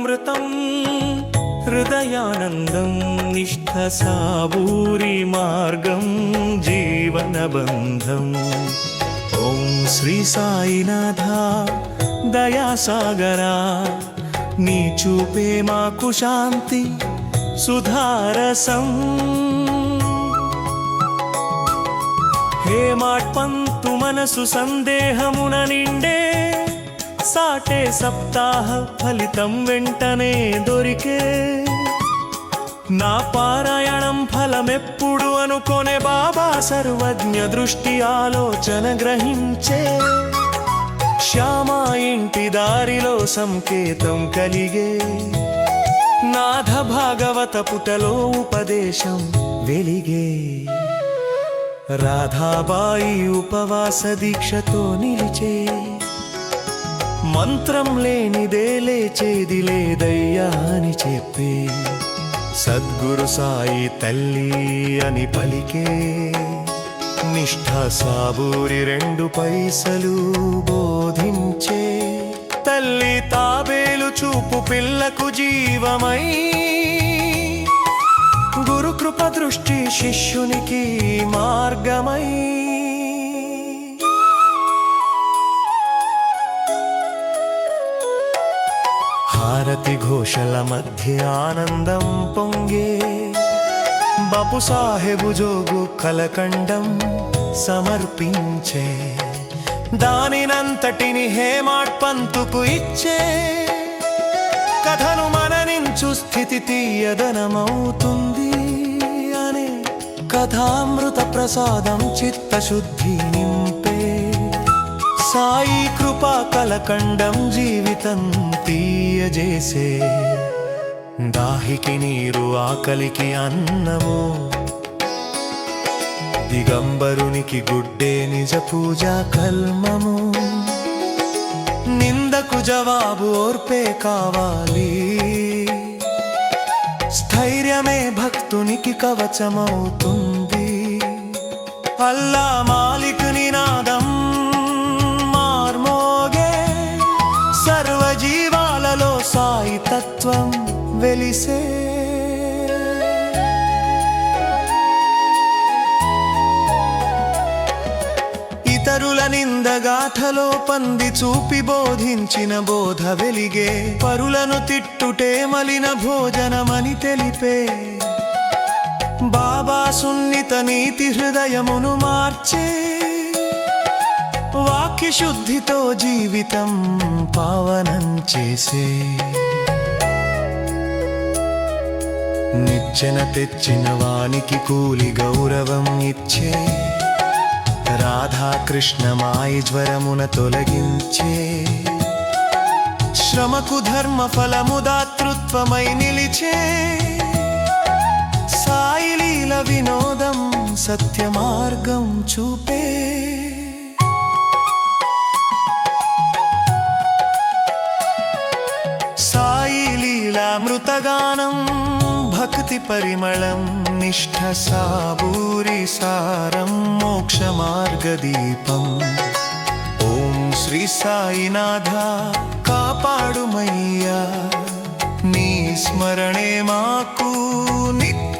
అమృతం హృదయానందం నిష్ఠ సాబూరి మార్గం జీవనబంధం ఓం శ్రీ సాయినాథ దయాసాగరా నీ చూపే మాకు శాంతి సుధారసం. హే మాట్పంతు మనసు సందేహమున నిండే సాటే సప్తాహ ఫలితం వెంటనే దొరికే. నా పారాయణం ఫలమెప్పుడు అనుకొనే బాబా సర్వజ్ఞ దృష్టి ఆలోచన గ్రహించే. శ్యామా ఇంటి దారిలో సంకేతం కలిగే. నాథ భాగవత పుటలో ఉపదేశం వెలిగే. రాధాబాయి ఉపవాస దీక్షతో నిలిచే. మంత్రం లేనిదే లేచేది లేదయ్యా అని చెప్పే. సద్గురు సాయి తల్లి అని పలికే. నిష్ఠ సాబూరి రెండు పైసలు బోధించే. తల్లి తాబేలు చూపు పిల్లకు జీవమై. గురుకృప దృష్టి శిష్యునికి మార్గమై. భారతి ఘోషల మధ్య ఆనందం పొంగే బాపు సాహెబు జోగు కలకండం సమర్పించే. దానినంతటిని హేమాట్ పంతుకు ఇచ్చే కథను మననించు స్థితి తీయదనమవుతుంది అనే కథామృత ప్రసాదం చిత్తశుద్ధి నింపే. సాయి కలకండం జీవితం తీయజేసే. దాహికి నీరు ఆకలికి అన్నము. దిగంబరునికి గుడ్డే నిజ పూజా కల్మము. నిందకు జవాబు ఓర్పే కావాలి. స్థైర్యమే భక్తునికి కవచమవుతుంది. అల్లా మాలిక్ నినాదం తత్వం వెలిసే. ఇతరుల నిందగాథలో పంది చూపి బోధించిన బోధ వెలిగే. పరులను తిట్టుటే మలిన భోజనమని తెలిపే. బాబా సున్నిత నీతి హృదయమును మార్చే. వాక్య శుద్ధితో జీవితం పావనం చేసే. నిచ్చెన తెచ్చిన వానికి కూలి గౌరవం ఇచ్చే. రాధాకృష్ణ మాయి జ్వరమున తొలగించే. శ్రమకు ధర్మ ఫలము దాతృత్వమై నిలిచే. సాయిలీల వినోదం సత్య మార్గం చూపే. సాయి భక్తి పరిమళం నిష్ఠ సాబూరి సారం మోక్ష మార్గదీపం. ఓం శ్రీ సాయినాథ కాపాడుమయ్యా. నీ స్మరణే మాకు నిత్య